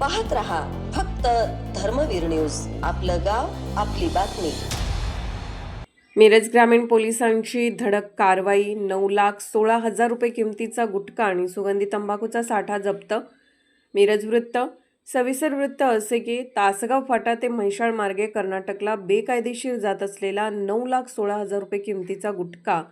पाहत रहा फक्त धर्मवीर न्यूज. आपलं गाव आपली बातमी. मिरज ग्रामीण पोलिसांची धडक कारवाई नऊ लाख सोळा हजार रुपये किमतीचा गुटखा आणि सुगंधी तंबाखूचा साठा जप्त. मिरज वृत्त सविसर वृत्त असे की तासगाव फाटा ते म्हैसाळ मार्गे कर्नाटकला बेकायदेशीर जात असलेला नऊ लाख सोळा हजार रुपये किमतीचा गुटखा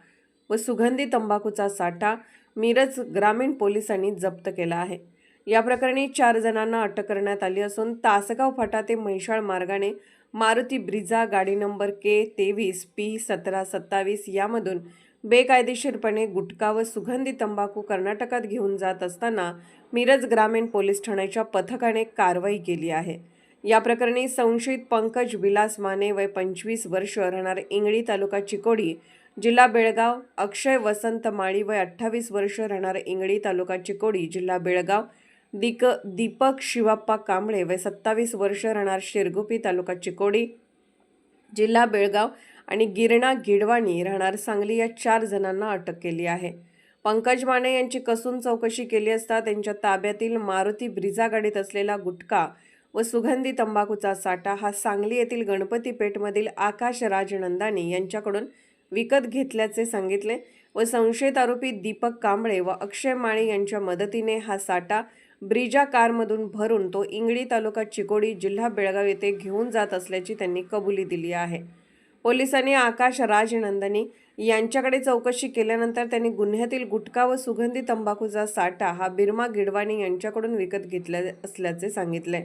व सुगंधी तंबाखूचा साठा मिरज ग्रामीण पोलिसांनी जप्त केला आहे. या प्रकरणी चार जणांना अटक करण्यात आली असून तासगाव फाटा ते म्हैसाळ मार्गाने मारुती ब्रिझा गाडी नंबर के तेवीस पी सतरा सत्तावीस यामधून बेकायदेशीरपणे गुटखा व सुगंधी तंबाखू कर्नाटकात घेऊन जात असताना मिरज ग्रामीण पोलीस ठाण्याच्या पथकाने कारवाई केली आहे. या प्रकरणी संशयित पंकज विलास माने वय पंचवीस वर्ष राहणार इंगळी तालुका चिकोडी जिल्हा बेळगाव अक्षय वसंत माळी वय अठ्ठावीस वर्ष राहणार इंगळी तालुका चिकोडी जिल्हा बेळगाव दिक दीपक शिवाप्पा कांबळे वय सत्तावीस वर्ष राहणार शिरगुपी तालुका चिकोडी जिल्हा बेळगाव आणि गिरणा गिडवाणी राहणार सांगली या चार जणांना अटक केली आहे. पंकज माने यांची कसून चौकशी केली असता त्यांच्या ताब्यातील मारुती ब्रिझा गाडीत असलेला गुटखा व सुगंधी तंबाखूचा साठा हा सांगली येथील गणपती पेठमधील आकाश राजनंदानी यांच्याकडून विकत घेतल्याचे सांगितले व संशयित आरोपी दीपक कांबळे व अक्षय माळी यांच्या मदतीने हा साठा ब्रिजा कारमधून भरून तो इंगळी तालुका चिकोडी जिल्हा बेळगाव येथे घेऊन जात असल्याची त्यांनी कबुली दिली आहे. पोलिसांनी आकाश राजनंदनी यांच्याकडे चौकशी केल्यानंतर त्यांनी गुन्ह्यातील गुटखा व सुगंधी तंबाखूचा साठा हा बिर्मा गिडवाणी यांच्याकडून विकत घेतल्या असल्याचे सांगितले.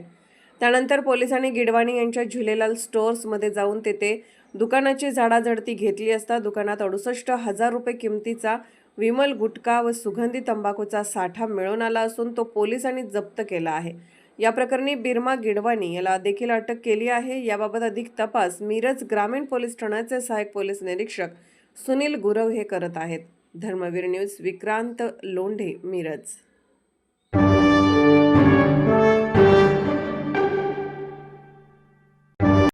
त्यानंतर पोलिसांनी गिडवाणी यांच्या झुलेलाल स्टोअर्समध्ये जाऊन तेथे दुकानाची झाडाझडती घेतली असता दुकानात अडुसष्ट हजार रुपये किमतीचा विमल गुटखा व सुगंधी तंबाखूचा साठा मिळून आला असून तो पोलिसांनी जप्त केला आहे. या प्रकरणी बिर्मा गिडवाणी याला देखील अटक केली आहे. याबाबत अधिक तपास मिरज ग्रामीण पोलीस ठाण्याचे सहाय्यक पोलीस निरीक्षक सुनील गुरव हे करत आहेत. धर्मवीर न्यूज विक्रांत लोंढे मिरज.